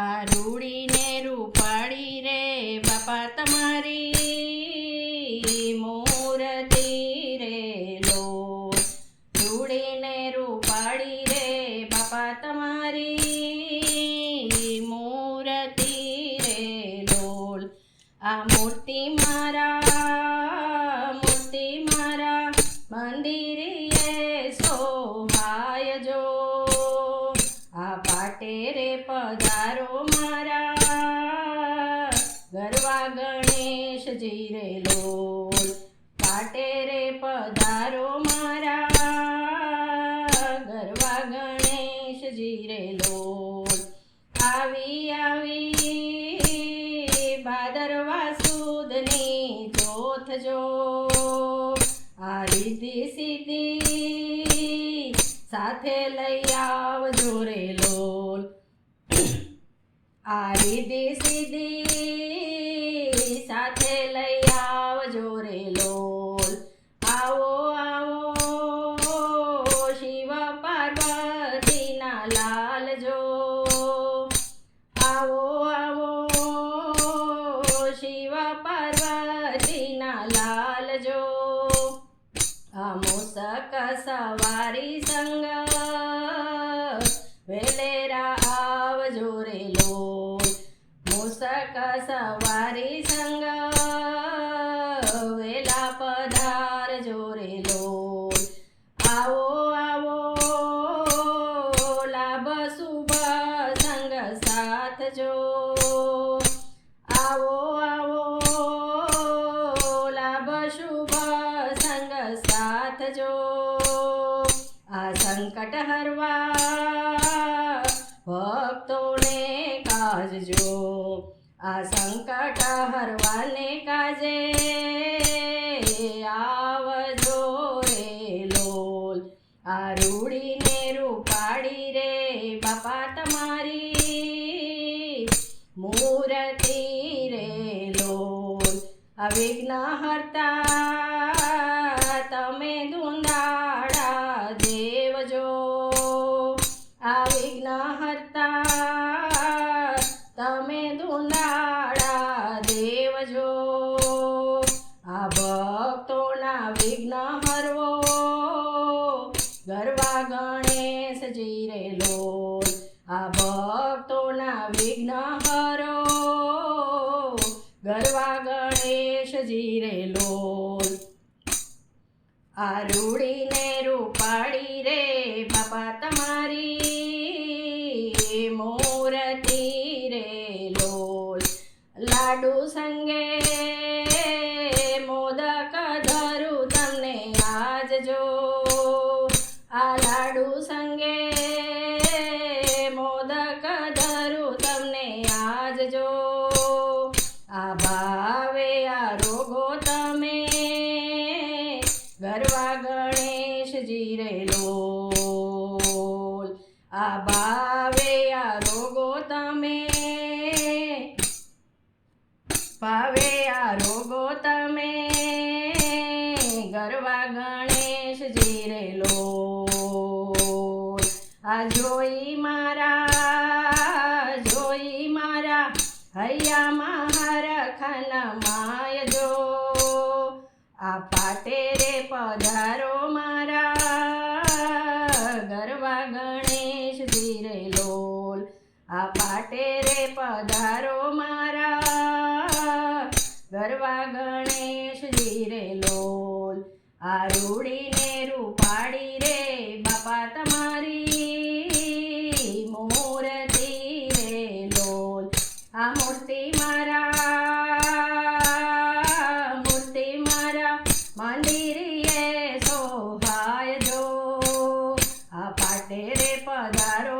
આ રૂડીને રૂપાળી રે, બાપા તમારી મૂર્તિ રે લો. રૂડીને રૂપાળી રે, બાપા તમારી મૂર્તિ રે લોલ આ મૂર્તિ ગરવા ગણેશજી રે લોલ, કાટે રે પધારો મારા. ગરવા ગણેશજી રે લોલ, આવી આવી ભાદરવા સુદની ચોથ જો આ રીતિ સીધી સાથે લઈ આવજો રે લોલ. આ રીતિ સવારી સંગ. વેલેરા આવજો રે લો મૂસક સવારી સંગ. વેલા પધાર જોરે લો આવો આવો, લાભ શુભ સંગ સાથ જો આવો આવો, લાભ શુભ સંગ સાથ જો સંકટ હરવા ભક્તોને કાજજો આ સંકટ હરવાને કાજે, આવજો રે લોલ આ રૂડીને રૂપાડી રે બાપા તમારી, મૂર્તિ રે લોલ આ વિઘ્ન હરતા ગણેશજી રે આ ભક્તોના વિઘ્ન હરો. ગરવા ગણેશજી રે લોલ આ રૂડીને રૂપાળી રે બાપા તમારી. મૂર્તિ રે લાડુ સંગે મોદક ધરું તમને આજ જો. આ લાડુ સંગે આ ભાવે આ રોગો તમે. ગરવા ગણેશજી રે લોલ. આ ભાવે આ રોગો તમે. ભાવે આ રોગો તમે. ગરવા ગણેશજી રે આ જોઈ મારા આ પાટે રે પધારો મારા. ગરવા ગણેશ ધીરે લોલ. આ પાટે રે પધારો મારા. ગરવા ગણેશ ધીરે લોલ. આ રૂડીને રૂપાડી રે બાપા તમારી. મૂર્તિ રે લોલ. આ મૂર્તિ મારા પાસે રે પધારો.